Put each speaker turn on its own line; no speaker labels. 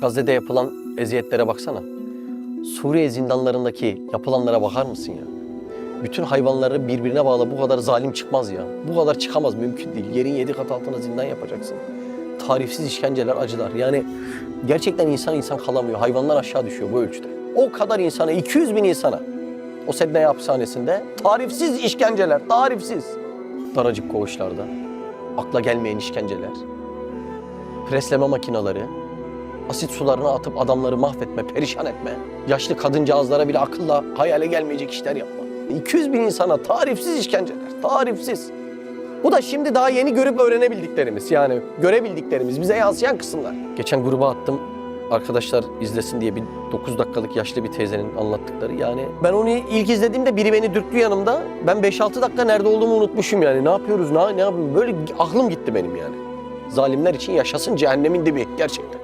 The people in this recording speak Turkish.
Gazze'de yapılan eziyetlere baksana. Suriye zindanlarındaki yapılanlara bakar mısın ya? Bütün hayvanları birbirine bağlı bu kadar zalim çıkmaz ya. Bu kadar çıkamaz mümkün değil. Yerin yedi kat altına zindan yapacaksın. Tarifsiz işkenceler, acılar. Yani gerçekten insan insan kalamıyor. Hayvanlar aşağı düşüyor bu ölçüde. O kadar insana, 200 bin insana o Sedneye hapishanesinde tarifsiz işkenceler, tarifsiz. Daracık koğuşlarda, akla gelmeyen işkenceler, presleme makineleri, asit sularına atıp adamları mahvetme, perişan etme, yaşlı kadıncağızlara bile akılla hayale gelmeyecek işler yapma. 200 bin insana tarifsiz işkenceler, tarifsiz. Bu da şimdi daha yeni görüp öğrenebildiklerimiz yani görebildiklerimiz, bize yansıyan kısımlar. Geçen gruba attım, arkadaşlar izlesin diye bir 9 dakikalık yaşlı bir teyzenin anlattıkları. Yani ben onu ilk izlediğimde biri beni dürttü yanımda. Ben 5-6 dakika nerede olduğumu unutmuşum yani. Ne yapıyoruz, ne, ne yapıyoruz? Böyle aklım gitti benim yani. Zalimler için yaşasın cehennemin dibi gerçekten.